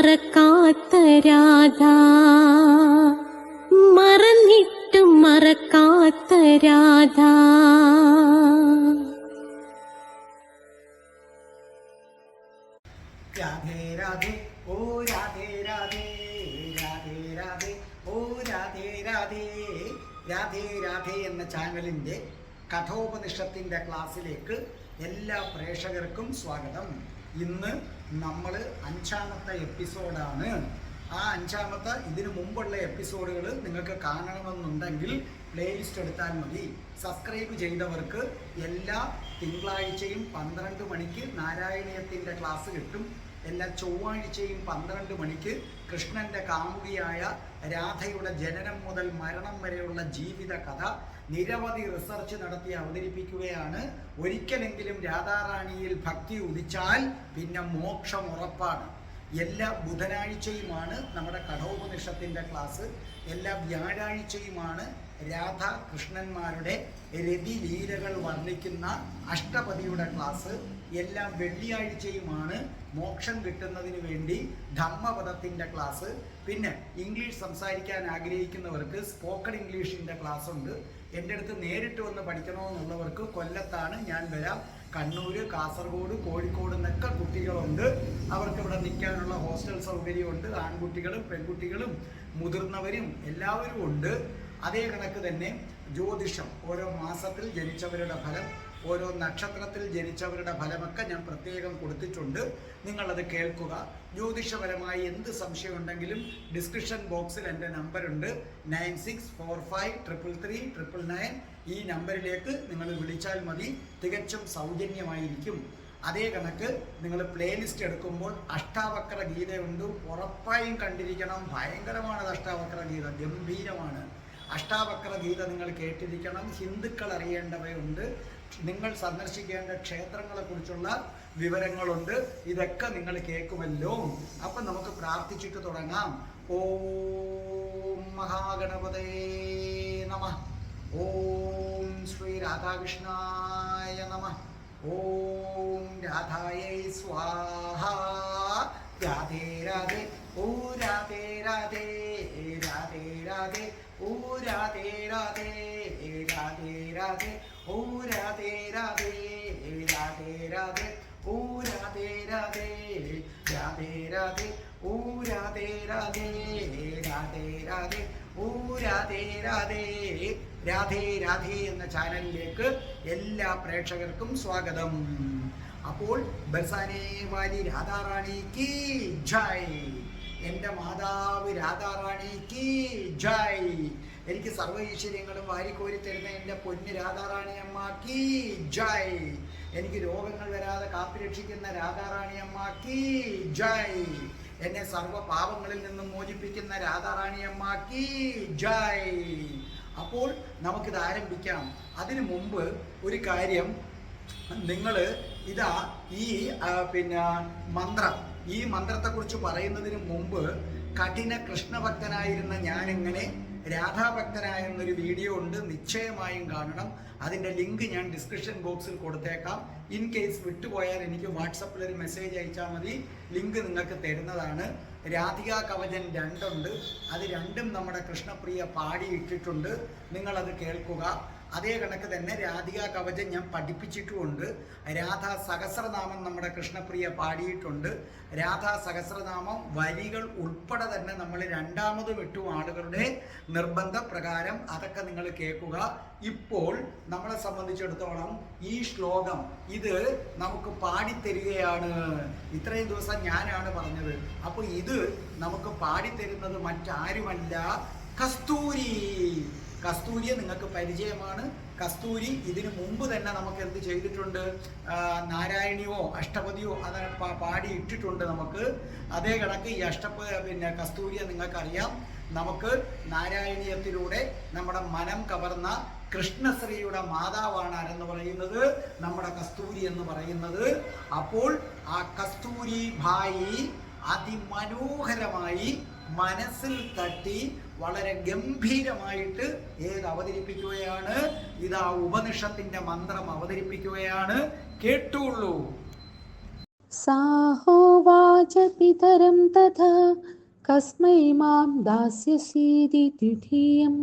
മറക്കാത്ത രാധ. മറന്നിട്ടും മറക്കാത്ത രാധ. രാധേ രാധേ ഓ രാധേ രാധേ രാധേ രാധേ ഓ രാധേ രാധേ രാധേ രാധേ എന്ന ചാനലിന്റെ കഥോപനിഷത്തിന്റെ ക്ലാസ്സിലേക്ക് എല്ലാ പ്രേക്ഷകർക്കും സ്വാഗതം. ഇന്ന് നമ്മൾ അഞ്ചാമത്തെ എപ്പിസോഡാണ്. ആ അഞ്ചാമത്തെ ഇതിനു മുമ്പുള്ള എപ്പിസോഡുകൾ നിങ്ങൾക്ക് കാണണമെന്നുണ്ടെങ്കിൽ പ്ലേലിസ്റ്റ് എടുത്താൽ മതി. സബ്സ്ക്രൈബ് ചെയ്തവർക്ക് എല്ലാ തിങ്കളാഴ്ചയും പന്ത്രണ്ട് മണിക്ക് നാരായണീയത്തിന്റെ ക്ലാസ് കിട്ടും. എല്ലാ ചൊവ്വാഴ്ചയും പന്ത്രണ്ട് മണിക്ക് കൃഷ്ണന്റെ കാമുകിയായ രാധയുടെ ജനനം മുതൽ മരണം വരെയുള്ള ജീവിത കഥ നിരവധി റിസർച്ച് നടത്തി അവതരിപ്പിക്കുകയാണ്. ഒരിക്കലെങ്കിലും രാധാറാണിയിൽ ഭക്തി ഉദിച്ചാൽ പിന്നെ മോക്ഷം ഉറപ്പാണ്. എല്ലാ ബുധനാഴ്ചയുമാണ് നമ്മുടെ കഠോപനിഷത്തിന്റെ ക്ലാസ് എല്ലാ വ്യാഴാഴ്ചയുമാണ് രാധ കൃഷ്ണന്മാരുടെ രതിലീലകൾ വർണിക്കുന്ന അഷ്ടപതിയുടെ ക്ലാസ് എല്ലാ വെള്ളിയാഴ്ചയുമാണ് മോക്ഷം കിട്ടുന്നതിന് വേണ്ടി ധമ്മപദത്തിന്റെ ക്ലാസ് പിന്നെ ഇംഗ്ലീഷ് സംസാരിക്കാൻ ആഗ്രഹിക്കുന്നവർക്ക് സ്പോക്കൺ ഇംഗ്ലീഷിന്റെ ക്ലാസ് ഉണ്ട്. എന്റെ അടുത്ത് നേരിട്ട് വന്ന് പഠിക്കണമെന്നുള്ളവർക്ക് കൊല്ലത്താണ് ഞാൻ വരാം. കണ്ണൂര് കാസർഗോഡ് കോഴിക്കോട് നിന്നൊക്കെ കുട്ടികളുണ്ട്. അവർക്ക് ഇവിടെ നിൽക്കാനുള്ള ഹോസ്റ്റൽ സൗകര്യമുണ്ട്. ആൺകുട്ടികളും പെൺകുട്ടികളും മുതിർന്നവരും എല്ലാവരും ഉണ്ട്. അതേ കണക്ക് തന്നെ ജ്യോതിഷം. ഓരോ മാസത്തിൽ ജനിച്ചവരുടെ ഫലം ഓരോ നക്ഷത്രത്തിൽ ജനിച്ചവരുടെ ഫലമൊക്കെ ഞാൻ പ്രത്യേകം കൊടുത്തിട്ടുണ്ട്. നിങ്ങളത് കേൾക്കുക. ജ്യോതിഷപരമായി എന്ത് സംശയം ഉണ്ടെങ്കിലും ഡിസ്ക്രിപ്ഷൻ ബോക്സിൽ എന്റെ നമ്പറുണ്ട്. Nine six four five triple three triple nine. ഈ നമ്പറിലേക്ക് നിങ്ങൾ വിളിച്ചാൽ മതി. തികച്ചും സൗജന്യമായിരിക്കും. അതേ കണക്ക് നിങ്ങൾ പ്ലേ ലിസ്റ്റ് എടുക്കുമ്പോൾ അഷ്ടാവക്ര ഗീതയുണ്ട് ഉറപ്പായും കണ്ടിരിക്കണം. ഭയങ്കരമാണ് അഷ്ടാവക്ര ഗീത. ഗംഭീരമാണ്. അഷ്ടാവക്ര ഗീത നിങ്ങൾ കേട്ടിരിക്കണം. ഹിന്ദുക്കൾ അറിയേണ്ടവയുണ്ട്. നിങ്ങൾ സന്ദർശിക്കേണ്ട ക്ഷേത്രങ്ങളെക്കുറിച്ചുള്ള വിവരങ്ങളുണ്ട്. ഇതൊക്കെ നിങ്ങൾ കേൾക്കുമല്ലോ. അപ്പം നമുക്ക് പ്രാർത്ഥിച്ചിട്ട് തുടങ്ങാം. ഓം മഹാഗണപതേ നമ. ഓം ശ്രീ രാധാകൃഷ്ണായ നമ. ഓം രാധായൈ സ്വാഹ. രാധേ രാധേ. ഓ രാധേ രാധേ. രാധേ രാധേ. ഓ രാധേ രാധേ. രാധേ രാധേ. ഓ രാധേ രാധേ രാധേ രാധേ ഓ രാധേ രാധേ രാധേ രാധേ ഓ രാധേ രാധേ രാധേ രാധേ ഓ രാധേ രാധേ രാധേ രാധേ എന്ന ചാനലിലേക്ക് എല്ലാ പ്രേക്ഷകർക്കും സ്വാഗതം. അപ്പോൾ ബസാനേ വാലി രാധാറാണി കി ജയ്. എന്റെ മാതാവ് രാധാറാണി കി ജയ്. എനിക്ക് സർവ ഈശ്വര്യങ്ങളും വാരിക്കോരി തരുന്ന എന്റെ പൊന്ന് രാധാറാണി കീ കി ജയ്. എനിക്ക് രോഗങ്ങൾ വരാതെ കാത്തുരക്ഷിക്കുന്ന കീ ജയ്. എന്നെ സർവ പാപങ്ങളിൽ നിന്നും മോചിപ്പിക്കുന്ന രാധാറാണിയമ്മ കീ ജയ്. അപ്പോൾ നമുക്കിത് ആരംഭിക്കാം. അതിനു മുമ്പ് ഒരു കാര്യം നിങ്ങൾ ഇതാ ഈ പിന്നെ മന്ത്രം ഈ മന്ത്രത്തെക്കുറിച്ച് പറയുന്നതിന് മുമ്പ് കഠിന കൃഷ്ണഭക്തനായിരുന്ന ഞാൻ എങ്ങനെ രാധാഭക്തനായെന്നൊരു വീഡിയോ ഉണ്ട് നിശ്ചയമായും കാണണം. അതിന്റെ ലിങ്ക് ഞാൻ ഡിസ്ക്രിപ്ഷൻ ബോക്സിൽ കൊടുത്തേക്കാം. ഇൻ കേസ് വിട്ടുപോയാൽ എനിക്ക് വാട്സപ്പിൽ ഒരു മെസ്സേജ് അയച്ചാൽ മതി. ലിങ്ക് നിങ്ങൾക്ക് തരുന്നതാണ്. രാധിക കവചൻ രണ്ടുണ്ട്. അത് രണ്ടും നമ്മുടെ കൃഷ്ണപ്രിയ പാടിയിട്ടിട്ടുണ്ട്. നിങ്ങളത് കേൾക്കുക. അതേ കണക്ക് തന്നെ രാധിക കവചം ഞാൻ പഠിപ്പിച്ചിട്ടുമുണ്ട്. രാധാ സഹസ്രനാമം നമ്മുടെ കൃഷ്ണപ്രിയ പാടിയിട്ടുണ്ട്. രാധാ സഹസ്രനാമം വരികൾ ഉൾപ്പെടെ തന്നെ നമ്മൾ രണ്ടാമത് വിട്ടു ആളുകളുടെ നിർബന്ധ പ്രകാരം അതൊക്കെ നിങ്ങൾ കേൾക്കുക. ഇപ്പോൾ നമ്മളെ സംബന്ധിച്ചിടത്തോളം ഈ ശ്ലോകം ഇത് നമുക്ക് പാടിത്തരികയാണ്. ഇത്രയും ദിവസം ഞാനാണ് പറഞ്ഞത്. അപ്പോൾ ഇത് നമുക്ക് പാടിത്തരുന്നത് മറ്റാരുമല്ല. കസ്തൂരി. കസ്തൂരിയെ നിങ്ങൾക്ക് പരിചയമാണ്. കസ്തൂരി ഇതിനു മുമ്പ് തന്നെ നമുക്ക് എന്ത് ചെയ്തിട്ടുണ്ട്? നാരായണിയോ അഷ്ടപതിയോ അത് പാടി ഇട്ടിട്ടുണ്ട് നമുക്ക്. അതേ കണക്ക് ഈ അഷ്ടപ പിന്നെ കസ്തൂരിയെ നിങ്ങൾക്കറിയാം. നമുക്ക് നാരായണീയത്തിലൂടെ നമ്മുടെ മനം കവർന്ന കൃഷ്ണശ്രീയുടെ മാതാവാണ് ആരെന്ന് പറയുന്നത്? നമ്മുടെ കസ്തൂരി എന്ന് പറയുന്നത്. അപ്പോൾ ആ കസ്തൂരി ഭായി അതിമനോഹരമായി മനസ്സിൽ തട്ടി വളരെ ഗംഭീരമായിട്ട് ഏത് അവതരിപ്പിക്കുകയാണ്? ഇതാ ഉപനിഷത്തിന്റെ മന്ത്രം അവതരിപ്പിക്കുകയാണ്. കേട്ടുള്ളൂ. സാഹോവാച പിതരം തഥ കസ്മൈ മാം ദാസ്യസീതി തിഥീയം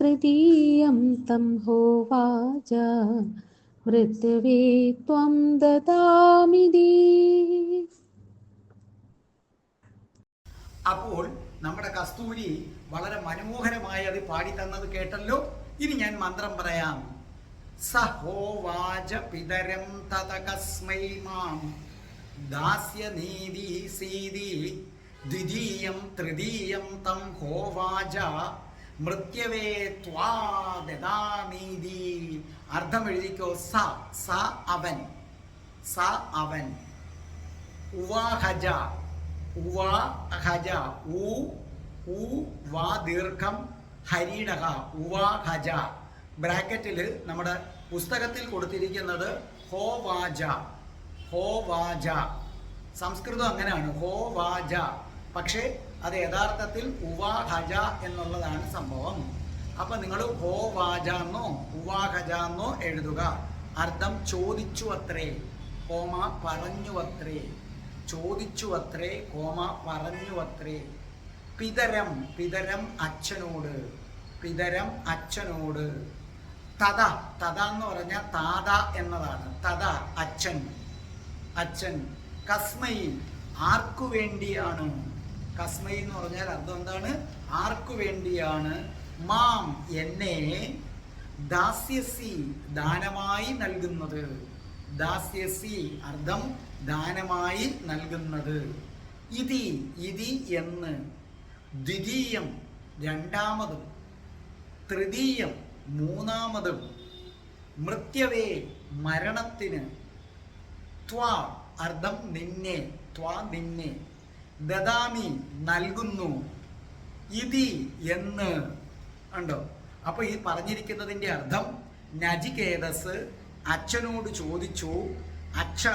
തൃതീയം തം ഹോവാച മൃത്യുവേ ത്വം ദദാമിതി. അപ്പോൾ നമ്മുടെ കസ്തൂരി വളരെ മനോഹരമായി അത് പാടി തന്നത് കേട്ടല്ലോ. ഇനി ഞാൻ മന്ത്രം പറയാം. സഹോവാച പിതരം തതകസ്മൈ മാം. ദാസ്യ നീതി സീതി ദ്വിതീയം തൃതീയം തം ഹോവാച. മൃത്യവേ ത്വാ ദദാമീതി അർത്ഥം എഴുതിക്കോ സ സ അവൻ. സ അവൻ. ഉവാഹജ. ഉവാഹജ ഉ ഉ വാ ദീർഘം ഹരിണഹ ഉവാഹജ ബ്രാക്കറ്റിൽ നമ്മുടെ പുസ്തകത്തിൽ കൊടുത്തിരിക്കുന്നത് ഹോ വാജ ഹോ വാജ സംസ്കൃതം അങ്ങനെയാണ് ഹോ വാജ പക്ഷേ അത് യഥാർത്ഥത്തിൽ ഉവാഹജ എന്നുള്ളതാണ് സംഭവം. അപ്പൊ നിങ്ങൾ ഹോ വാജ എന്നോ ഉവാഹജ എന്നോ എഴുതുക. അർത്ഥം ചോദിച്ചു അത്രേ ഹോമ പറഞ്ഞു അത്രേ. ചോദിച്ചു അത്രേ കോമ പറഞ്ഞു അത്രേ പിതരം പിതരം അച്ഛനോട് പിതരം അച്ഛനോട്. തത തത എന്ന് പറഞ്ഞാൽ താത എന്നതാണ്. തത അച്ഛൻ അച്ഛൻ. കസ്മൈ ആർക്കു വേണ്ടിയാണ്? കസ്മൈ എന്ന് പറഞ്ഞാൽ അർത്ഥം എന്താണ്? ആർക്കു വേണ്ടിയാണ്? മാം എന്നെ ദാസ്യസി ദാനമായി നൽകുന്നത്. ദാസ്യസി അർത്ഥം ദാനമായി നൽകുന്നത്. ഇതി ഇതി എന്ന്. ദ്വിതീയം രണ്ടാമതും. തൃതീയം മൂന്നാമതും. മൃത്യവേ മരണത്തിന്. ത്വാ അർത്ഥം നിന്നെ ത്വാ നിന്നെ. ദദാമി നൽകുന്നു. ഇതി എന്ന്. ഉണ്ടോ അപ്പോൾ ഈ പറഞ്ഞിരിക്കുന്നതിന്റെ അർത്ഥം നജികേതസ് അച്ഛനോട് ചോദിച്ചു അച്ഛ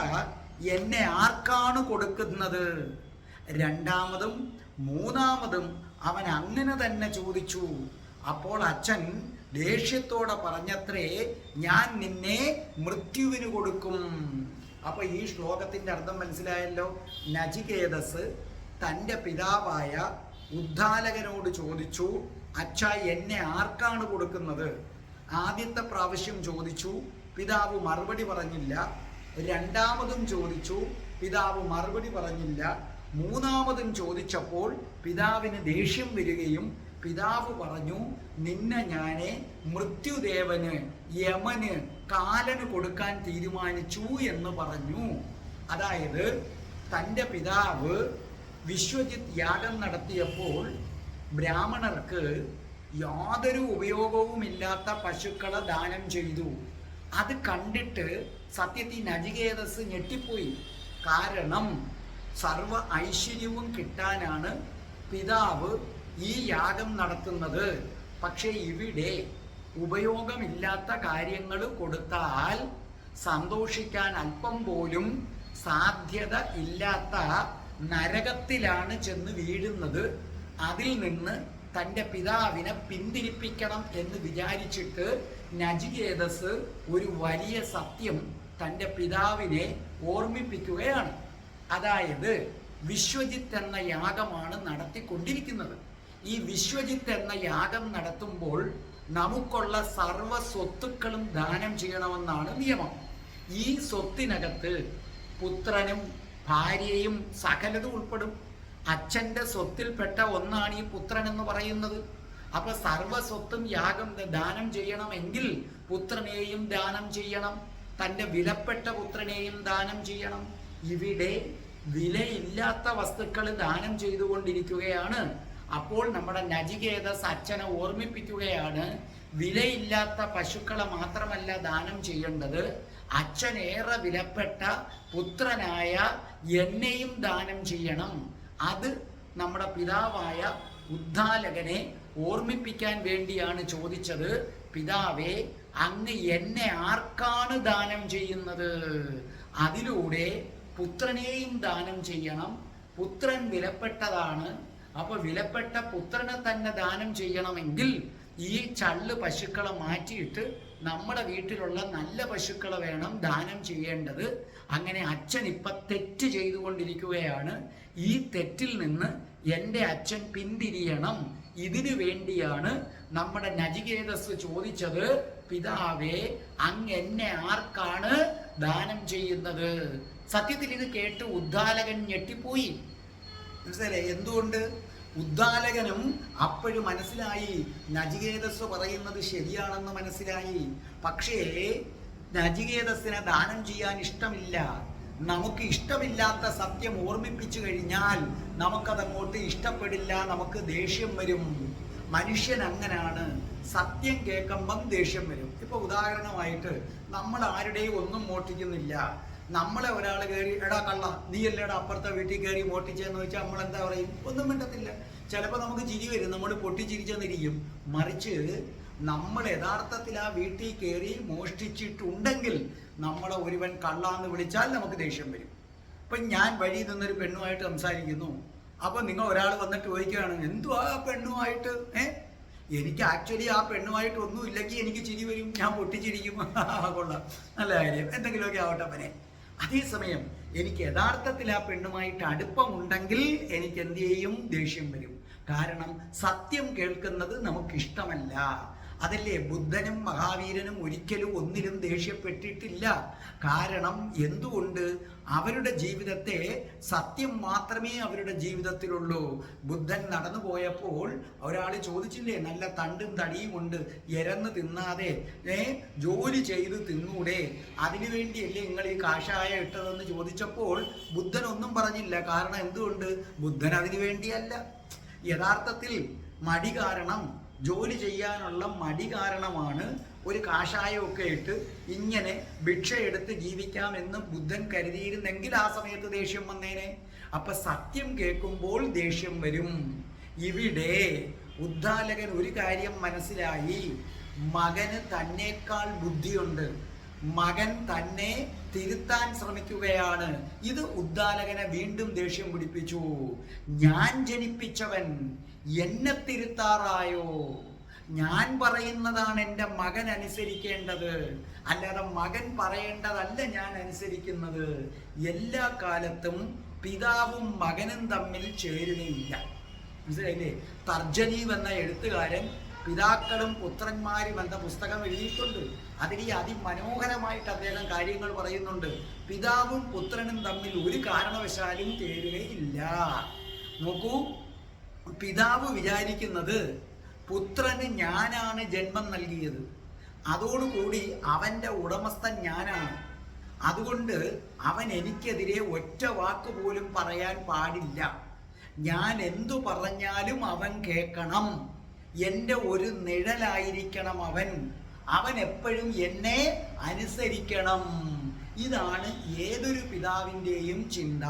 എന്നെ ആർക്കാണ് കൊടുക്കുന്നത്? രണ്ടാമതും മൂന്നാമതും അവൻ അങ്ങനെ തന്നെ ചോദിച്ചു. അപ്പോൾ അച്ഛൻ ദേഷ്യത്തോടെ പറഞ്ഞത്രേ ഞാൻ നിന്നെ മൃത്യുവിന് കൊടുക്കും. അപ്പൊ ഈ ശ്ലോകത്തിന്റെ അർത്ഥം മനസ്സിലായല്ലോ. നജികേതസ് തന്റെ പിതാവായ ഉദ്ധാലകനോട് ചോദിച്ചു അച്ഛ എന്നെ ആർക്കാണ് കൊടുക്കുന്നത്? ആദ്യത്തെ പ്രാവശ്യം ചോദിച്ചു. പിതാവ് മറുപടി പറഞ്ഞില്ല. രണ്ടാമതും ചോദിച്ചു പിതാവ് മറുപടി പറഞ്ഞില്ല. മൂന്നാമതും ചോദിച്ചപ്പോൾ പിതാവിന് ദേഷ്യം വരികയും പിതാവ് പറഞ്ഞു നിന്നെ ഞാനെ മൃത്യുദേവന് യമന് കാലന് കൊടുക്കാൻ തീരുമാനിച്ചു എന്ന് പറഞ്ഞു. അതായത് തന്റെ പിതാവ് വിശ്വജിത് യാഗം നടത്തിയപ്പോൾ ബ്രാഹ്മണർക്ക് യാതൊരു ഉപയോഗവുമില്ലാത്ത പശുക്കളെ ദാനം ചെയ്തു. അത് കണ്ടിട്ട് സത്യത്തിൽ നജികേതസ് ഞെട്ടിപ്പോയി. കാരണം സർവ ഐശ്വര്യവും കിട്ടാനാണ് പിതാവ് ഈ യാഗം നടത്തുന്നത്. പക്ഷേ ഇവിടെ ഉപയോഗമില്ലാത്ത കാര്യങ്ങൾ കൊടുത്താൽ സന്തോഷിക്കാൻ അല്പം പോലും സാധ്യത ഇല്ലാത്ത നരകത്തിലാണ് ചെന്ന് വീഴുന്നത്. അതിൽ നിന്ന് തന്റെ പിതാവിനെ പിന്തിരിപ്പിക്കണം എന്ന് വിചാരിച്ചിട്ട് നജികേതസ് ഒരു വലിയ സത്യം തന്റെ പിതാവിനെ ഓർമ്മിപ്പിക്കുകയാണ്. അതായത് വിശ്വജിത്ത് എന്ന യാഗമാണ് നടത്തിക്കൊണ്ടിരിക്കുന്നത്. ഈ വിശ്വജിത്ത് എന്ന യാഗം നടത്തുമ്പോൾ നമുക്കുള്ള സർവ സ്വത്തുക്കളും ദാനം ചെയ്യണമെന്നാണ് നിയമം. ഈ സ്വത്തിനകത്ത് പുത്രനും ഭാര്യയും സകലതും ഉൾപ്പെടും. അച്ഛന്റെ സ്വത്തിൽപ്പെട്ട ഒന്നാണ് ഈ പുത്രൻ എന്ന് പറയുന്നത്. അപ്പൊ സർവ സ്വത്തും യാഗം ദാനം ചെയ്യണമെങ്കിൽ പുത്രനെയും ദാനം ചെയ്യണം. തന്റെ വിലപ്പെട്ട പുത്രനെയും ദാനം ചെയ്യണം. ഇവിടെ വിലയില്ലാത്ത വസ്തുക്കൾ ദാനം ചെയ്തുകൊണ്ടിരിക്കുകയാണ്. അപ്പോൾ നമ്മുടെ നജികേതസ് അച്ഛനെ ഓർമ്മിപ്പിക്കുകയാണ് വിലയില്ലാത്ത പശുക്കളെ മാത്രമല്ല ദാനം ചെയ്യേണ്ടത്. അച്ഛനേറെ വിലപ്പെട്ട പുത്രനായ എന്നെയും ദാനം ചെയ്യണം. അത് നമ്മുടെ പിതാവായ ഉദ്ധാലകനെ ഓർമ്മിപ്പിക്കാൻ വേണ്ടിയാണ് ചോദിച്ചത്. പിതാവേ അങ്ങ് എന്നെ ആർക്കാണ് ദാനം ചെയ്യുന്നത്? അതിലൂടെ പുത്രനെയും ദാനം ചെയ്യണം. പുത്രൻ വിലപ്പെട്ടതാണ്. അപ്പോൾ വിലപ്പെട്ട പുത്രനെ തന്നെ ദാനം ചെയ്യണമെങ്കിൽ ഈ ചള്ള് പശുക്കളെ മാറ്റിയിട്ട് നമ്മുടെ വീട്ടിലുള്ള നല്ല പശുക്കളെ വേണം ദാനം ചെയ്യേണ്ടത്. അങ്ങനെ അച്ഛൻ ഇപ്പൊ തെറ്റ് ചെയ്തുകൊണ്ടിരിക്കുകയാണ്. ഈ തെറ്റിൽ നിന്ന് എന്റെ അച്ഛൻ പിന്തിരിയണം. ഇതിനു വേണ്ടിയാണ് നമ്മുടെ നജികേതസ് ചോദിച്ചത് പിതാവേ അങ് എന്നെ ആർക്കാണ് ദാനം ചെയ്യുന്നത്? സത്യത്തിൽ ഇത് കേട്ട് ഉദ്ദാലകൻ ഞെട്ടിപ്പോയി. മനസ്സിലല്ലേ എന്തുകൊണ്ട്? ഉദ്ദാലകനും അപ്പോഴും മനസ്സിലായി. നജികേതസ് പറയുന്നത് ശരിയാണെന്ന് മനസ്സിലായി. പക്ഷേ നജികേതസിനെ ദാനം ചെയ്യാൻ ഇഷ്ടമില്ല. നമുക്ക് ഇഷ്ടമില്ലാത്ത സത്യം ഓർമ്മിപ്പിച്ചു കഴിഞ്ഞാൽ നമുക്കതങ്ങോട്ട് ഇഷ്ടപ്പെടില്ല നമുക്ക് ദേഷ്യം വരും. മനുഷ്യൻ അങ്ങനാണ്. സത്യം കേൾക്കുമ്പം ദേഷ്യം വരും. ഇപ്പൊ ഉദാഹരണമായിട്ട് നമ്മൾ ആരുടെയും ഒന്നും മോഷ്ടിക്കുന്നില്ല. നമ്മളെ ഒരാൾ കയറി എടാ കള്ള നീ അല്ലേടാ അപ്പുറത്തെ വീട്ടിൽ കയറി മോട്ടിച്ചെന്ന് വെച്ചാൽ നമ്മൾ എന്താ പറയും? ഒന്നും മിണ്ടത്തില്ല. ചിലപ്പോൾ നമുക്ക് ചിരി വരും. നമ്മൾ പൊട്ടിച്ചിരിച്ചെന്നിരിക്കും മറിച്ച് നമ്മൾ യഥാർത്ഥത്തിൽ ആ വീട്ടിൽ കയറി മോഷ്ടിച്ചിട്ടുണ്ടെങ്കിൽ നമ്മളെ ഒരുവൻ കള്ളാന്ന് വിളിച്ചാൽ നമുക്ക് ദേഷ്യം വരും. ഇപ്പം ഞാൻ വഴി നിന്നൊരു പെണ്ണുമായിട്ട് സംസാരിക്കുന്നു. അപ്പം നിങ്ങൾ ഒരാൾ വന്നിട്ട് ചോദിക്കുകയാണ് എന്തുവാ ആ പെണ്ണുമായിട്ട്? ഏ? എനിക്ക് ആക്ച്വലി ആ പെണ്ണുമായിട്ട് ഒന്നും ഇല്ലെങ്കിൽ എനിക്ക് ചിരി വരും ഞാൻ പൊട്ടിച്ചിരിക്കും. കൊള്ളാം. നല്ല കാര്യം. എന്തെങ്കിലുമൊക്കെ ആവട്ടെ പനെ അതേസമയം എനിക്ക് യഥാർത്ഥത്തിൽ ആ പെണ്ണുമായിട്ട് അടുപ്പമുണ്ടെങ്കിൽ എനിക്ക് എന്ത് ചെയ്യും? ദേഷ്യം വരും. കാരണം സത്യം കേൾക്കുന്നത് നമുക്കിഷ്ടമല്ല. അതല്ലേ? ബുദ്ധനും മഹാവീരനും ഒരിക്കലും ഒന്നിലും ദേഷ്യപ്പെട്ടിട്ടില്ല. കാരണം എന്തുകൊണ്ട്? അവരുടെ ജീവിതത്തെ സത്യം മാത്രമേ അവരുടെ ജീവിതത്തിലുള്ളൂ. ബുദ്ധൻ നടന്നു പോയപ്പോൾ ഒരാൾ ചോദിച്ചില്ലേ? നല്ല തണ്ടും തടിയും കൊണ്ട് എരന്ന് തിന്നാതെ ഏ ജോലി ചെയ്ത് തിന്നൂടെ? അതിനു വേണ്ടിയല്ലേ നിങ്ങൾ ഈ കാഷായ ഇട്ടതെന്ന് ചോദിച്ചപ്പോൾ ബുദ്ധൻ ഒന്നും പറഞ്ഞില്ല. കാരണം എന്തുകൊണ്ട്? ബുദ്ധൻ അതിനു വേണ്ടിയല്ല. യഥാർത്ഥത്തിൽ മടി കാരണം ജോലി ചെയ്യാനുള്ള മടി കാരണമാണ് ഒരു കാഷായമൊക്കെ ഇട്ട് ഇങ്ങനെ ഭിക്ഷ എടുത്ത് ജീവിക്കാമെന്ന് ബുദ്ധൻ കരുതിയിരുന്നെങ്കിൽ ആ സമയത്ത് ദേഷ്യം വന്നേനെ. അപ്പൊ സത്യം കേൾക്കുമ്പോൾ ദേഷ്യം വരും. ഇവിടെ ഉദ്ദാലകൻ ഒരു കാര്യം മനസ്സിലായി. മകന് തന്നേക്കാൾ ബുദ്ധിയുണ്ട്. മകൻ തന്നെ തിരുത്താൻ ശ്രമിക്കുകയാണ്. ഇത് ഉദ്ദാലകനെ വീണ്ടും ദേഷ്യം പിടിപ്പിച്ചു. ഞാൻ ജനിപ്പിച്ചവൻ. എന്നെ തിരുത്താറായോ? ഞാൻ പറയുന്നതാണ് എന്റെ മകൻ അനുസരിക്കേണ്ടത്. അല്ലാതെ മകൻ പറയേണ്ടതല്ല ഞാൻ അനുസരിക്കുന്നത്. എല്ലാ കാലത്തും പിതാവും മകനും തമ്മിൽ ചേരുകയില്ല. മനസ്സിലായില്ലേ? തർജനീവ് എന്ന എഴുത്തുകാരൻ പിതാക്കളും പുത്രന്മാരും എന്ന പുസ്തകം എഴുതിയിട്ടുണ്ട്. അതിൽ ഈ അതിമനോഹരമായിട്ട് അദ്ദേഹം കാര്യങ്ങൾ പറയുന്നുണ്ട്. പിതാവും പുത്രനും തമ്മിൽ ഒരു കാരണവശാലും ചേരുകയില്ല. നോക്കൂ പിതാവ് വിചാരിക്കുന്നത് പുത്രന് ഞാനാണ് ജന്മം നൽകിയത്. അതോടുകൂടി അവന്റെ ഉടമസ്ഥൻ ഞാനാണ്. അതുകൊണ്ട് അവൻ എനിക്കെതിരെ ഒറ്റ വാക്ക് പോലും പറയാൻ പാടില്ല. ഞാൻ എന്തു പറഞ്ഞാലും അവൻ കേൾക്കണം. എന്റെ ഒരു നിഴലായിരിക്കണം അവൻ. അവൻ എപ്പോഴും എന്നെ അനുസരിക്കണം. ഇതാണ് ഏതൊരു പിതാവിന്റെയും ചിന്ത.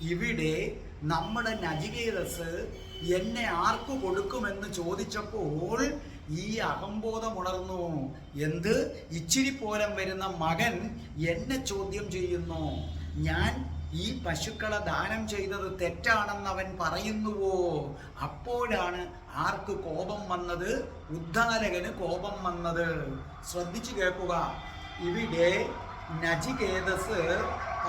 ഇവിടെ നമ്മുടെ നജികേതസ് എന്നെ ആർക്ക് കൊടുക്കുമെന്ന് ചോദിച്ചപ്പോൾ ഈ അഹംബോധം ഉണർന്നു. എന്ത്? ഇച്ചിരി പോലം വരുന്ന മകൻ എന്നെ ചോദ്യം ചെയ്യുന്നു. ഞാൻ ഈ പശുക്കളെ ദാനം ചെയ്തത് തെറ്റാണെന്ന് അവൻ പറയുന്നുവോ? അപ്പോഴാണ് ആർക്ക് കോപം വന്നത്? ഉദ്ധാരകന് കോപം വന്നത്. ശ്രദ്ധിച്ചു കേൾക്കുക. ഇവിടെ നജികേതസ്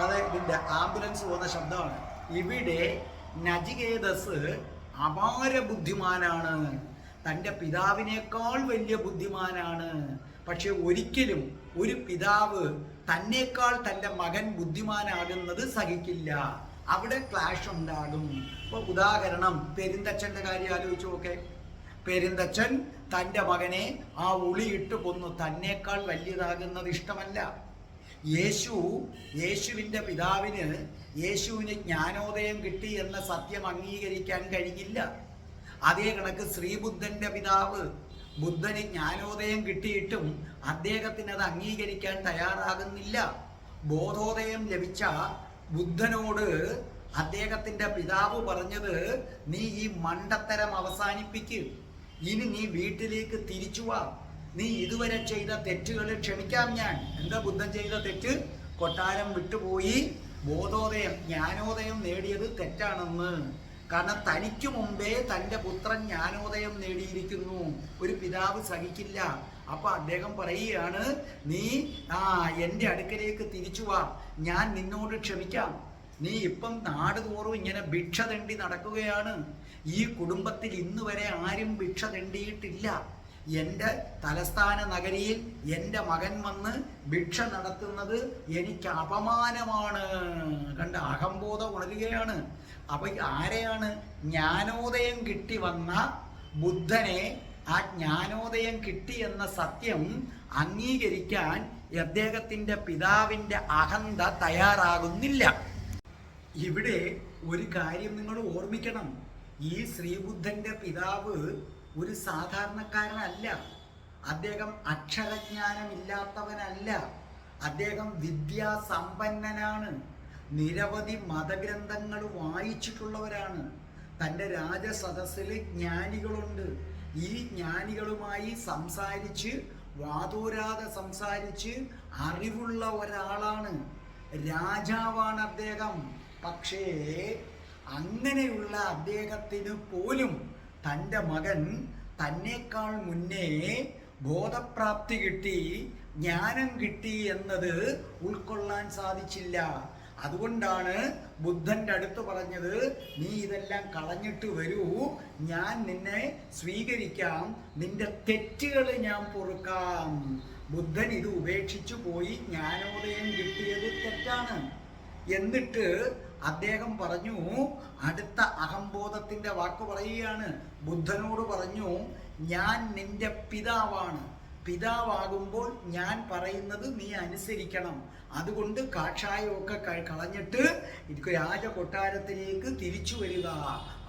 അത് ഇതിന്റെ ആംബുലൻസ് പോകുന്ന ശബ്ദമാണ്. ഇവിടെ നജികേതസ് അപാര ബുദ്ധിമാനാണ്. തന്റെ പിതാവിനേക്കാൾ വലിയ ബുദ്ധിമാനാണ്. പക്ഷെ ഒരിക്കലും ഒരു പിതാവ് തന്നേക്കാൾ തന്റെ മകൻ ബുദ്ധിമാനാകുന്നത് സഹിക്കില്ല. അവിടെ ക്ലാഷ് ഉണ്ടാകും. ഇപ്പൊ ഉദാഹരണം പെരിന്തച്ചന്റെ കാര്യം ആലോചിച്ചു നോക്കെ. പെരിന്തച്ഛൻ തന്റെ മകനെ ആ ഉളിയിട്ട് കൊന്നു. തന്നേക്കാൾ വലിയതാകുന്നത് ഇഷ്ടമല്ല. യേശു യേശുവിന്റെ പിതാവിന് യേശുവിന് ജ്ഞാനോദയം കിട്ടി എന്ന സത്യം അംഗീകരിക്കാൻ കഴിയില്ല അതേ കണക്ക് ശ്രീബുദ്ധന്റെ പിതാവ് ബുദ്ധന് ജ്ഞാനോദയം കിട്ടിയിട്ടും അദ്ദേഹത്തിന് അത് അംഗീകരിക്കാൻ തയ്യാറാകുന്നില്ല. ബോധോദയം ലഭിച്ച ബുദ്ധനോട് അദ്ദേഹത്തിന്റെ പിതാവ് പറഞ്ഞത് നീ ഈ മണ്ടത്തരം അവസാനിപ്പിക്ക്. ഇനി നീ വീട്ടിലേക്ക് തിരിച്ചു വാ. നീ ഇതുവരെ ചെയ്ത തെറ്റുകൾ ക്ഷമിക്കാം ഞാൻ. എന്താ ബുദ്ധൻ ചെയ്ത തെറ്റ്? കൊട്ടാരം വിട്ടുപോയി. ബോധോദയം ജ്ഞാനോദയം നേടിയത് തെറ്റാണെന്ന്. കാരണം തനിക്ക് മുമ്പേ തന്റെ പുത്രൻ ജ്ഞാനോദയം നേടിയിരിക്കുന്നു. ഒരു പിതാവ് സഹിക്കില്ല. അപ്പൊ അദ്ദേഹം പറയുകയാണ് നീ ആ എന്റെ അടുക്കലേക്ക് തിരിച്ചു വാ. ഞാൻ നിന്നോട് ക്ഷമിക്കാം. നീ ഇപ്പം നാട് തോറും ഇങ്ങനെ ഭിക്ഷ തെണ്ടി നടക്കുകയാണ്. ഈ കുടുംബത്തിൽ ഇന്നുവരെ ആരും ഭിക്ഷ തെണ്ടിയിട്ടില്ല. എന്റെ തലസ്ഥാന നഗരിയിൽ എന്റെ മകൻ വന്ന് ഭിക്ഷ നടത്തുന്നത് എനിക്ക് അപമാനമാണ്. കണ്ട അഹംബോധം ഉണരുകയാണ് അപ്പൊ ആരെയാണ് ജ്ഞാനോദയം കിട്ടി വന്ന ബുദ്ധനെ ആ ജ്ഞാനോദയം കിട്ടി എന്ന സത്യം അംഗീകരിക്കാൻ അദ്ദേഹത്തിന്റെ പിതാവിന്റെ അഹന്ത തയ്യാറാകുന്നില്ല. ഇവിടെ ഒരു കാര്യം നിങ്ങൾ ഓർമ്മിക്കണം. ഈ ശ്രീബുദ്ധന്റെ പിതാവ് ഒരു സാധാരണക്കാരനല്ല. അദ്ദേഹം അക്ഷരജ്ഞാനമില്ലാത്തവനല്ല. അദ്ദേഹം വിദ്യാസമ്പന്നനാണ്. നിരവധി മതഗ്രന്ഥങ്ങൾ വായിച്ചിട്ടുള്ളവരാണ്. തന്റെ രാജസദസ്സിൽ ജ്ഞാനികളുണ്ട്. ഈ ജ്ഞാനികളുമായി സംസാരിച്ച് വാതോരാതെ സംസാരിച്ച് അറിവുള്ള ഒരാളാണ്. രാജാവാണ് അദ്ദേഹം. പക്ഷേ അങ്ങനെയുള്ള അദ്ദേഹത്തിന് പോലും തന്റെ മകൻ തന്നേക്കാൾ മുന്നേ ബോധപ്രാപ്തി കിട്ടി ജ്ഞാനം കിട്ടി എന്നത് ഉൾക്കൊള്ളാൻ സാധിച്ചില്ല. അതുകൊണ്ടാണ് ബുദ്ധന്റെ അടുത്ത് പറഞ്ഞത് നീ ഇതെല്ലാം കളഞ്ഞിട്ട് വരൂ. ഞാൻ നിന്നെ സ്വീകരിക്കാം. നിന്റെ തെറ്റുകൾ ഞാൻ പൊറുക്കാം. ബുദ്ധൻ ഇത് ഉപേക്ഷിച്ചു പോയി ജ്ഞാനോദയം കിട്ടിയത് തെറ്റാണ്. എന്നിട്ട് അദ്ദേഹം പറഞ്ഞു അടുത്ത അഹംബോധത്തിന്റെ വാക്ക് പറയുകയാണ്. ബുദ്ധനോട് പറഞ്ഞു ഞാൻ നിന്റെ പിതാവാണ്. പിതാവാകുമ്പോൾ ഞാൻ പറയുന്നത് നീ അനുസരിക്കണം. അതുകൊണ്ട് കാക്ഷായമൊക്കെ കളഞ്ഞിട്ട് രാജകൊട്ടാരത്തിലേക്ക് തിരിച്ചു വരിക.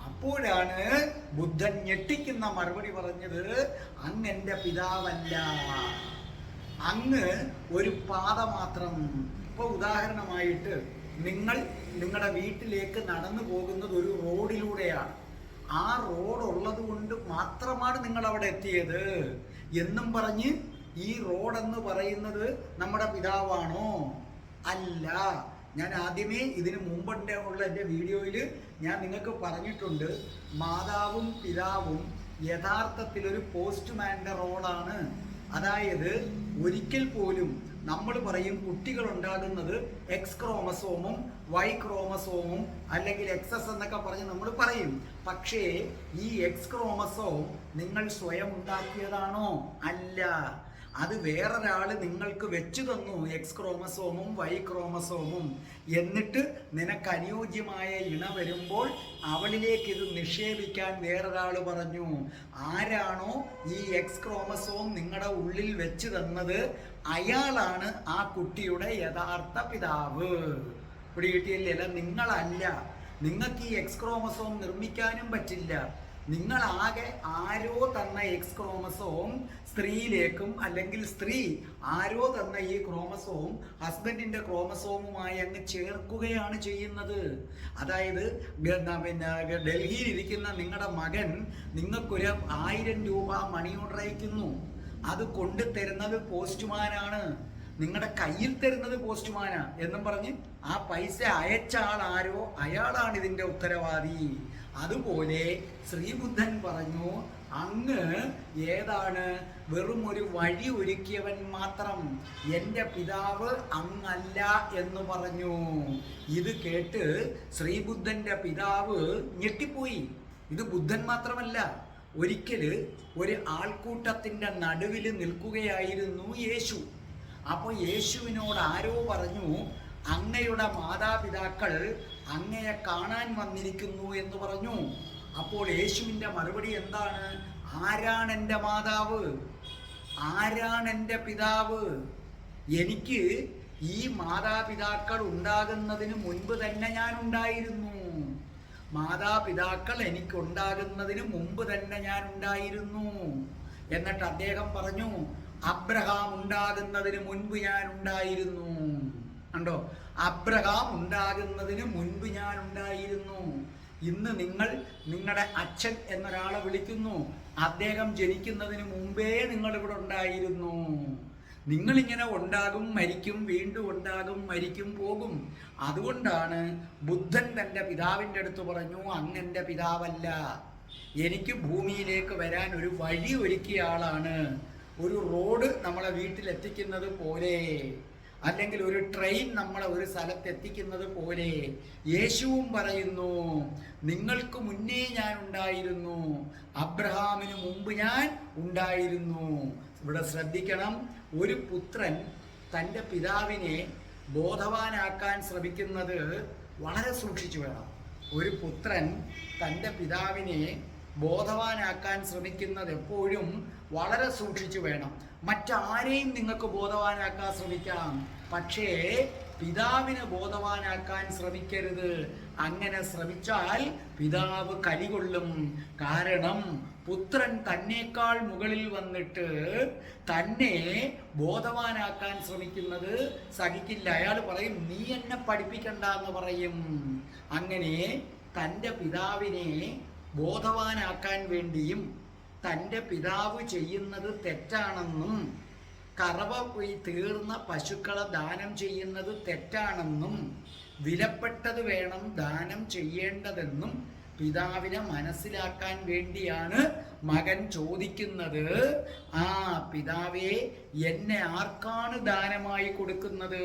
അപ്പോഴാണ് ബുദ്ധൻ ഞെട്ടിക്കുന്ന മറുപടി പറഞ്ഞത് അങ്ങ് എന്റെ പിതാവല്ല. അങ്ങ് ഒരു പാത മാത്രം. ഇപ്പൊ ഉദാഹരണമായിട്ട് നിങ്ങൾ നിങ്ങളുടെ വീട്ടിലേക്ക് നടന്നു പോകുന്നത് ഒരു റോഡിലൂടെയാണ്. ആ റോഡ് ഉള്ളത് കൊണ്ട് മാത്രമാണ് നിങ്ങൾ അവിടെ എത്തിയത്. എന്നും പറഞ്ഞ് ഈ റോഡ് എന്ന് പറയുന്നത് നമ്മുടെ പിതാവാണോ? അല്ല. ഞാൻ ആദ്യമേ ഇതിന് മുമ്പുണ്ട് ഉള്ള എന്റെ വീഡിയോയിൽ ഞാൻ നിങ്ങൾക്ക് പറഞ്ഞിട്ടുണ്ട്. മാതാവും പിതാവും യഥാർത്ഥത്തിൽ ഒരു പോസ്റ്റ്മാന്റെ റോളാണ് അതായത് ഒരിക്കൽ പോലും നമ്മൾ പറയും കുട്ടികൾ ഉണ്ടാകുന്നത് എക്സ് ക്രോമസോമും വൈ ക്രോമസോമും അല്ലെങ്കിൽ എക്സസ് എന്നൊക്കെ പറഞ്ഞ് നമ്മൾ പറയും. പക്ഷേ ഈ എക്സ് ക്രോമസോം നിങ്ങൾ സ്വയം ഉണ്ടാക്കിയതാണോ? അല്ല. അത് വേറൊരാൾ നിങ്ങൾക്ക് വെച്ചു തന്നു എക്സ് ക്രോമസോമും വൈ ക്രോമസോമും എന്നിട്ട് നിനക്ക് അനുയോജ്യമായ ഇണ വരുമ്പോൾ അവളിലേക്ക് ഇത് നിക്ഷേപിക്കാൻ വേറൊരാൾ പറഞ്ഞു. ആരാണോ ഈ എക്സ് ക്രോമസോം നിങ്ങളുടെ ഉള്ളിൽ വെച്ച് തന്നത്? അയാളാണ് ആ കുട്ടിയുടെ യഥാർത്ഥ പിതാവ്. ഇവിടെ കിട്ടിയില്ല? നിങ്ങളല്ല. നിങ്ങൾക്ക് ഈ എക്സ് ക്രോമസോം നിർമ്മിക്കാനും പറ്റില്ല. നിങ്ങളാകെ ആരോ തന്ന എക്സ് ക്രോമസോം സ്ത്രീയിലേക്കും അല്ലെങ്കിൽ സ്ത്രീ ആരോ തന്ന ഈ ക്രോമസോം ഹസ്ബൻഡിന്റെ ക്രോമസോമുമായി അങ്ങ് ചേർക്കുകയാണ് ചെയ്യുന്നത്. അതായത് പിന്നെ ഡൽഹിയിൽ ഇരിക്കുന്ന നിങ്ങളുടെ മകൻ നിങ്ങൾക്കൊരു ആയിരം രൂപ മണി ഓർഡർ അയക്കുന്നു. അത് കൊണ്ടുതരുന്നത് പോസ്റ്റ്മാനാണ്. നിങ്ങളുടെ കയ്യിൽ തരുന്നത് പോസ്റ്റ്മാനാ എന്നും പറഞ്ഞ് ആ പൈസ അയച്ച ആൾ ആരോ? അയാളാണ് ഇതിന്റെ ഉത്തരവാദി. അതുപോലെ ശ്രീബുദ്ധൻ പറഞ്ഞു അങ്ങ് ഏതാണ്? വെറും ഒരു വഴി ഒരുക്കിയവൻ മാത്രം എന്റെ പിതാവ് അങ്ങല്ല എന്ന് പറഞ്ഞു. ഇത് കേട്ട് ശ്രീബുദ്ധന്റെ പിതാവ് ഞെട്ടിപ്പോയി. ഇത് ബുദ്ധൻ മാത്രമല്ല ഒരിക്കൽ ഒരു ആൾക്കൂട്ടത്തിന്റെ നടുവിൽ നിൽക്കുകയായിരുന്നു യേശു. അപ്പോൾ യേശുവിനോട് ആരോ പറഞ്ഞു അങ്ങയുടെ മാതാപിതാക്കൾ അങ്ങയെ കാണാൻ വന്നിരിക്കുന്നു എന്ന് പറഞ്ഞു. അപ്പോൾ യേശുവിന്റെ മറുപടി എന്താണ്? ആരാണ് എന്റെ മാതാവ്? ആരാണ് എന്റെ പിതാവ്? എനിക്ക് ഈ മാതാപിതാക്കൾ ഉണ്ടാകുന്നതിന് മുൻപ് തന്നെ ഞാൻ ഉണ്ടായിരുന്നു. മാതാപിതാക്കൾ എനിക്കുണ്ടാകുന്നതിന് മുമ്പ് തന്നെ ഞാൻ ഉണ്ടായിരുന്നു. എന്നിട്ട് അദ്ദേഹം പറഞ്ഞു അബ്രഹാം ഉണ്ടാകുന്നതിന് മുൻപ് ഞാൻ ഉണ്ടായിരുന്നു. കണ്ടോ? അബ്രഹാം ഉണ്ടാകുന്നതിന് മുൻപ് ഞാൻ ഉണ്ടായിരുന്നു. ഇന്ന് നിങ്ങൾ നിങ്ങളുടെ അച്ഛൻ എന്നൊരാളെ വിളിക്കുന്നു. അദ്ദേഹം ജനിക്കുന്നതിന് മുമ്പേ നിങ്ങൾ ഇവിടെ ഉണ്ടായിരുന്നു. നിങ്ങളിങ്ങനെ ഉണ്ടാകും മരിക്കും വീണ്ടും ഉണ്ടാകും മരിക്കും പോകും. അതുകൊണ്ടാണ് ബുദ്ധൻ തന്റെ പിതാവിന്റെ അടുത്ത് പറഞ്ഞു അങ്ങന്റെ പിതാവല്ല. എനിക്ക് ഭൂമിയിലേക്ക് വരാൻ ഒരു വഴി ഒരുക്കിയ ആളാണ്. ഒരു റോഡ് നമ്മളെ വീട്ടിലെത്തിക്കുന്നത് പോലെ. അല്ലെങ്കിൽ ഒരു ട്രെയിൻ നമ്മളെ ഒരു സ്ഥലത്ത് എത്തിക്കുന്നത് പോലെ യേശുവും പറയുന്നു നിങ്ങൾക്ക് മുന്നേ ഞാൻ ഉണ്ടായിരുന്നു അബ്രഹാമിന് മുമ്പ് ഞാൻ ഉണ്ടായിരുന്നു. ഇവിടെ ശ്രദ്ധിക്കണം ഒരു പുത്രൻ തന്റെ പിതാവിനെ ബോധവാനാക്കാൻ ശ്രമിക്കുന്നത് വളരെ സൂക്ഷിച്ചു വേണം. ഒരു പുത്രൻ തന്റെ പിതാവിനെ ബോധവാനാക്കാൻ ശ്രമിക്കുന്നത് എപ്പോഴും വളരെ സൂക്ഷിച്ചു വേണം. മറ്റാരെയും നിങ്ങൾക്ക് ബോധവാനാക്കാൻ ശ്രമിക്കാം. പക്ഷേ പിതാവിനെ ബോധവാനാക്കാൻ ശ്രമിക്കരുത്. അങ്ങനെ ശ്രമിച്ചാൽ പിതാവ് കലികൊള്ളും. കാരണം പുത്രൻ തന്നേക്കാൾ മുകളിൽ വന്നിട്ട് തന്നെ ബോധവാനാക്കാൻ ശ്രമിക്കുന്നത് സഹിക്കില്ല. അയാൾ പറയും നീ എന്നെ പഠിപ്പിക്കണ്ട എന്ന് പറയും. അങ്ങനെ തന്റെ പിതാവിനെ ബോധവാനാക്കാൻ വേണ്ടിയും തന്റെ പിതാവ് ചെയ്യുന്നത് തെറ്റാണെന്നും കറവ തീർന്ന പശുക്കളെ ദാനം ചെയ്യുന്നത് തെറ്റാണെന്നും വിലപ്പെട്ടത് വേണം ദാനം ചെയ്യേണ്ടതെന്നും പിതാവിനെ മനസ്സിലാക്കാൻ വേണ്ടിയാണ് മകൻ ചോദിക്കുന്നത്. ആ പിതാവേ എന്നെ ആർക്കാണ് ദാനമായി കൊടുക്കുന്നത്?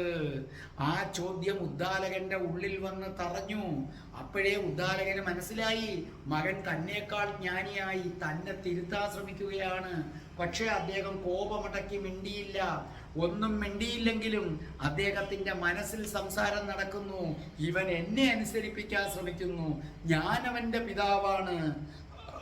ആ ചോദ്യം ഉദ്ദാലകന്റെ ഉള്ളിൽ വന്ന് തറഞ്ഞു. അപ്പോഴേ ഉദ്ദാലകന് മനസ്സിലായി മകൻ തന്നെക്കാൾ ജ്ഞാനിയായി തന്നെ തിരുത്താൻ ശ്രമിക്കുകയാണ്. പക്ഷേ അദ്ദേഹം കോപമടക്കി മിണ്ടിയില്ല. ഒന്നും മിണ്ടിയില്ലെങ്കിലും അദ്ദേഹത്തിന്റെ മനസ്സിൽ സംസാരം നടക്കുന്നു. ഇവൻ എന്നെ അനുസരിപ്പിക്കാൻ ശ്രമിക്കുന്നു. ഞാൻ അവന്റെ പിതാവാണ്.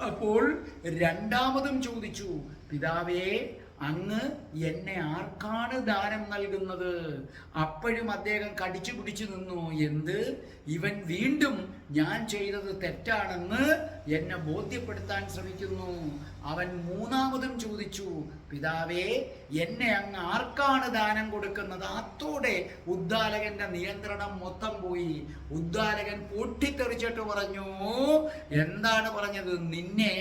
അപ്പോൾ രണ്ടാമതും ചോദിച്ചു പിതാവേ അങ്ങ് എന്നെ ആർക്കാണ് ദാനം നൽകുന്നത്? അപ്പോഴും അദ്ദേഹം കടിച്ചു പിടിച്ചു നിന്നു എന്ത്? ഇവൻ വീണ്ടും ഞാൻ ചെയ്തത് തെറ്റാണെന്ന് എന്നെ ബോധ്യപ്പെടുത്താൻ ശ്രമിക്കുന്നു. അവൻ മൂന്നാമതും ചോദിച്ചു പിതാവേ എന്നെ അങ്ങ് ആർക്കാണ് ദാനം കൊടുക്കുന്നത്? അത്തോടെ ഉദ്ദാലകന്റെ നിയന്ത്രണം മൊത്തം പോയി. ഉദ്ദാലകൻ പൊട്ടിത്തെറിച്ചിട്ട് പറഞ്ഞു എന്താണ് പറഞ്ഞത്? നിന്നെ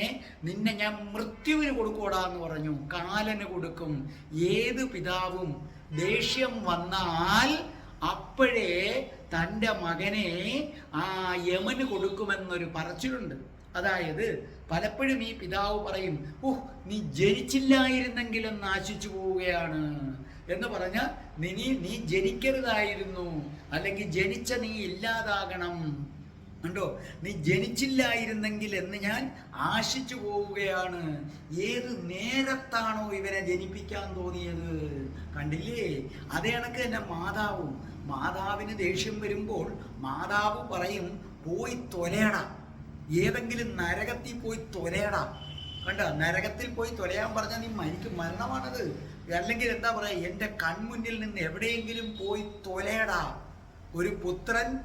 നിന്നെ ഞാൻ മൃത്യുവിന് കൊടുക്കൂടാ എന്ന് പറഞ്ഞു. കാലന് കൊടുക്കും. ഏത് പിതാവും ദേഷ്യം വന്നാൽ അപ്പോഴേ തന്റെ മകനെ ആ യമന് കൊടുക്കുമെന്നൊരു പറച്ചിലുണ്ട്. അതായത് പലപ്പോഴും ഈ പിതാവ് പറയും ഓഹ് നീ ജനിച്ചില്ലായിരുന്നെങ്കിലും നാശിച്ചു പോവുകയാണ്. എന്ന് പറഞ്ഞാൽ നീ നീ ജനിക്കരുതായിരുന്നു. അല്ലെങ്കിൽ ജനിച്ച നീ ഇല്ലാതാകണം. കണ്ടോ? നീ ജനിച്ചില്ലായിരുന്നെങ്കിൽ എന്ന് ഞാൻ ആശിച്ചു പോവുകയാണ്. ഏത് നേരത്താണോ ഇവരെ ജനിപ്പിക്കാൻ തോന്നിയത്? കണ്ടില്ലേ? അതേണക്ക് കണക്ക് മാതാവും. മാതാവിന് ദേഷ്യം വരുമ്പോൾ മാതാവ് പറയും പോയി തൊലയടാ ഏതെങ്കിലും നരകത്തിൽ പോയി തൊലയടാ. കണ്ട? നരകത്തിൽ പോയി തൊലയാൻ പറഞ്ഞാൽ നീ മരിക്കും. മരണമാണത്. അല്ലെങ്കിൽ എന്താ പറയാ എന്റെ കൺമുന്നിൽ നിന്ന് എവിടെയെങ്കിലും പോയി തൊലയടാ. ഒരു പുത്രൻ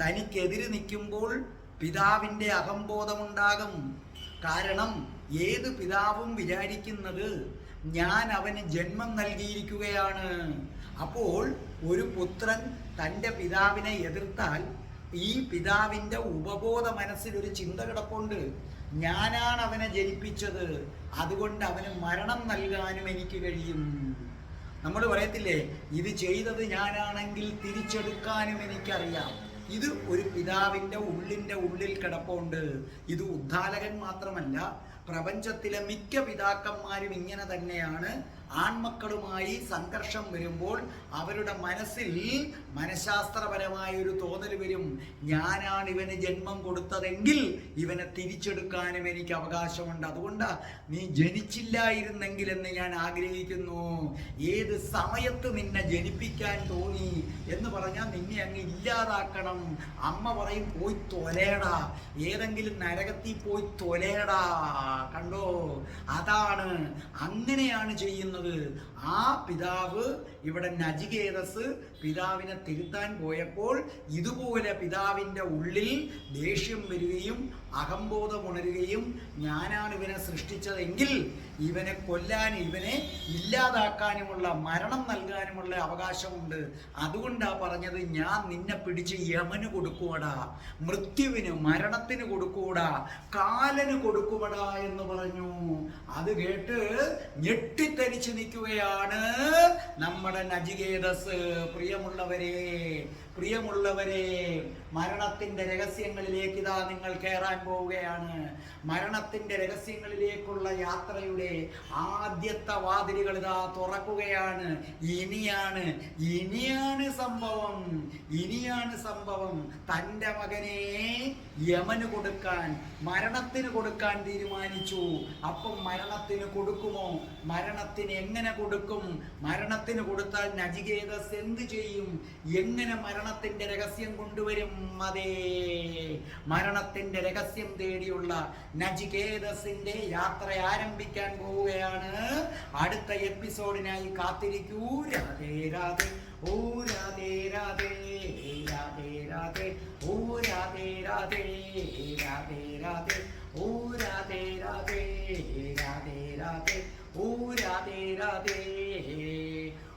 തനിക്കെതിരെ നിൽക്കുമ്പോൾ പിതാവിന്റെ അഹംബോധമുണ്ടാകും. കാരണം ഏത് പിതാവും വിചാരിക്കുന്നത് ഞാൻ അവന് ജന്മം നൽകിയിരിക്കുകയാണ്. അപ്പോൾ ഒരു പുത്രൻ തന്റെ പിതാവിനെ എതിർത്താൽ ഈ പിതാവിന്റെ ഉപബോധ മനസ്സിൽ ഒരു ചിന്ത കിടപ്പുണ്ട്. ഞാനാണ് അവനെ ജനിപ്പിച്ചത്. അതുകൊണ്ട് അവന് മരണം നൽകാനും എനിക്ക് കഴിയും. നമ്മൾ പറയത്തില്ലേ? ഇത് ചെയ്തത് ഞാനാണെങ്കിൽ തിരിച്ചെടുക്കാനും എനിക്കറിയാം. ഇത് ഒരു പിതാവിന്റെ ഉള്ളിന്റെ ഉള്ളിൽ കിടപ്പുണ്ട്. ഇത് ഉദ്ധാലകൻ മാത്രമല്ല പ്രപഞ്ചത്തിലെ മിക്ക പിതാക്കന്മാരും ഇങ്ങനെ തന്നെയാണ്. ആൺമക്കളുമായി സംഘർഷം വരുമ്പോൾ അവരുടെ മനസ്സിൽ മനഃശാസ്ത്രപരമായ ഒരു തോന്നൽ വരും. ഞാനാണ് ഇവന് ജന്മം കൊടുത്തതെങ്കിൽ ഇവനെ തിരിച്ചെടുക്കാനും എനിക്ക് അവകാശമുണ്ട്. അതുകൊണ്ട് നീ ജനിച്ചില്ലായിരുന്നെങ്കിൽ എന്ന് ഞാൻ ആഗ്രഹിക്കുന്നു. ഏത് സമയത്ത് നിന്നെ ജനിപ്പിക്കാൻ തോന്നി എന്ന് പറഞ്ഞാൽ നിന്നെ അങ്ങ് ഇല്ലാതാക്കണം. അമ്മ പറയും പോയി തൊലേടാ ഏതെങ്കിലും നരകത്തിൽ പോയി തൊലേടാ കണ്ടോ അതാണ് അങ്ങനെയാണ് ചെയ്യുന്നത്. ആ പിതാവ് ഇവിടെ നജികേതസ് പിതാവിനെ തിരുത്താൻ പോയപ്പോൾ ഇതുപോലെ പിതാവിന്റെ ഉള്ളിൽ ദേഷ്യം വരികയും അഹംബോധം ഉണരുകയും ഞാനാണ് ഇവനെ സൃഷ്ടിച്ചതെങ്കിൽ ഇവനെ കൊല്ലാൻ ഇവനെ ഇല്ലാതാക്കാനുമുള്ള മരണം നൽകാനുമുള്ള അവകാശമുണ്ട്. അതുകൊണ്ടാ പറഞ്ഞത് ഞാൻ നിന്നെ പിടിച്ച് യമന് കൊടുക്കൂടാ മൃത്യുവിന് മരണത്തിന് കൊടുക്കൂടാ കാലന് കൊടുക്കുമടാ എന്ന് പറഞ്ഞു. അത് കേട്ട് ഞെട്ടിത്തരിച്ച് നിൽക്കുകയാണ് നമ്മുടെ നജികേതസ്. പ്രിയമുള്ളവരെ പ്രിയമുള്ളവരെ മരണത്തിന്റെ രഹസ്യങ്ങളിലേക്ക് ഇതാ നിങ്ങൾ കയറാൻ പോവുകയാണ്. മരണത്തിന്റെ രഹസ്യങ്ങളിലേക്കുള്ള യാത്രയുടെ ആദ്യത്തെ വാതിലുകൾ ഇതാ തുറക്കുകയാണ്. ഇനിയാണ് ഇനിയാണ് സംഭവം ഇനിയാണ് സംഭവം. തന്റെ മകനെ യമന് കൊടുക്കാൻ മരണത്തിന് കൊടുക്കാൻ തീരുമാനിച്ചു. അപ്പം മരണത്തിന് കൊടുക്കുമോ? മരണത്തിന് എങ്ങനെ കൊടുക്കും? മരണത്തിന് കൊടുത്താൽ നജികേതസ് എന്ത് ചെയ്യും? എങ്ങനെ മരണത്തിന്റെ രഹസ്യം കൊണ്ടുവരും അതേ മരണത്തിന്റെ രഹസ്യം തേടിയുള്ള നജികേതസിന്റെ യാത്ര ആരംഭിക്കാൻ പോവുകയാണ് അടുത്ത എപ്പിസോഡിനായി കാത്തിരിക്കൂ രാധേ രാധേ ഓ രാധേ രാധേ രാധേ രാധേ ഓ രാധേ രാധേ രാധേ രാധേ ഓ രാധേ രാധേ രാധേ രാധേ ഓ രാധേ രാധേ